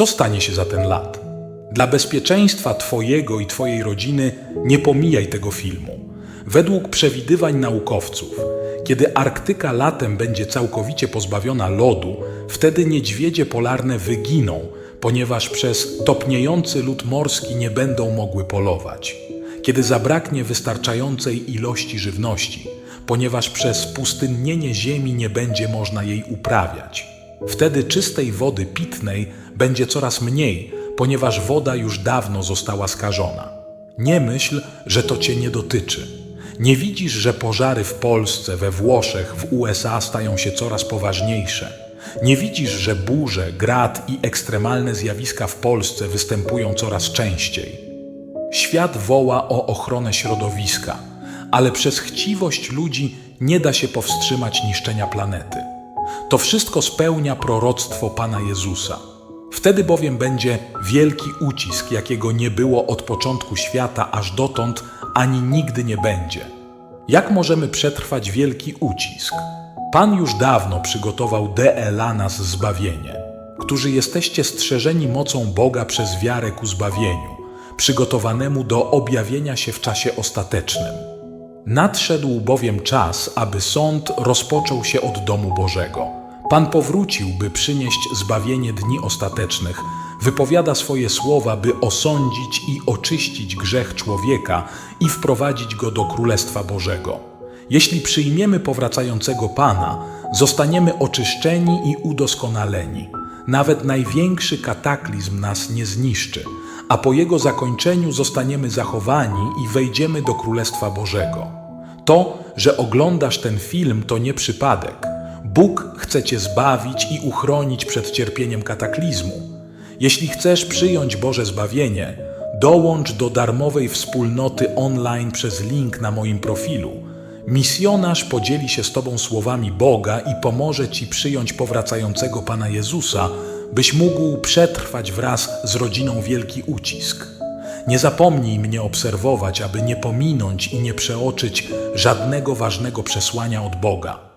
Co stanie się za ten lat? Dla bezpieczeństwa Twojego i Twojej rodziny nie pomijaj tego filmu. Według przewidywań naukowców, kiedy Arktyka latem będzie całkowicie pozbawiona lodu, wtedy niedźwiedzie polarne wyginą, ponieważ przez topniejący lód morski nie będą mogły polować. Kiedy zabraknie wystarczającej ilości żywności, ponieważ przez pustynnienie ziemi nie będzie można jej uprawiać. Wtedy czystej wody pitnej będzie coraz mniej, ponieważ woda już dawno została skażona. Nie myśl, że to cię nie dotyczy. Nie widzisz, że pożary w Polsce, we Włoszech, w USA stają się coraz poważniejsze. Nie widzisz, że burze, grad i ekstremalne zjawiska w Polsce występują coraz częściej. Świat woła o ochronę środowiska, ale przez chciwość ludzi nie da się powstrzymać niszczenia planety. To wszystko spełnia proroctwo Pana Jezusa. Wtedy bowiem będzie wielki ucisk, jakiego nie było od początku świata aż dotąd, ani nigdy nie będzie. Jak możemy przetrwać wielki ucisk? Pan już dawno przygotował dla nas zbawienie, którzy jesteście strzeżeni mocą Boga przez wiarę ku zbawieniu, przygotowanemu do objawienia się w czasie ostatecznym. Nadszedł bowiem czas, aby sąd rozpoczął się od domu Bożego. Pan powrócił, by przynieść zbawienie dni ostatecznych. Wypowiada swoje słowa, by osądzić i oczyścić grzech człowieka i wprowadzić go do Królestwa Bożego. Jeśli przyjmiemy powracającego Pana, zostaniemy oczyszczeni i udoskonaleni. Nawet największy kataklizm nas nie zniszczy, a po jego zakończeniu zostaniemy zachowani i wejdziemy do Królestwa Bożego. To, że oglądasz ten film, to nie przypadek. Bóg chce Cię zbawić i uchronić przed cierpieniem kataklizmu. Jeśli chcesz przyjąć Boże zbawienie, dołącz do darmowej wspólnoty online przez link na moim profilu. Misjonarz podzieli się z Tobą słowami Boga i pomoże Ci przyjąć powracającego Pana Jezusa, byś mógł przetrwać wraz z rodziną wielki ucisk. Nie zapomnij mnie obserwować, aby nie pominąć i nie przeoczyć żadnego ważnego przesłania od Boga.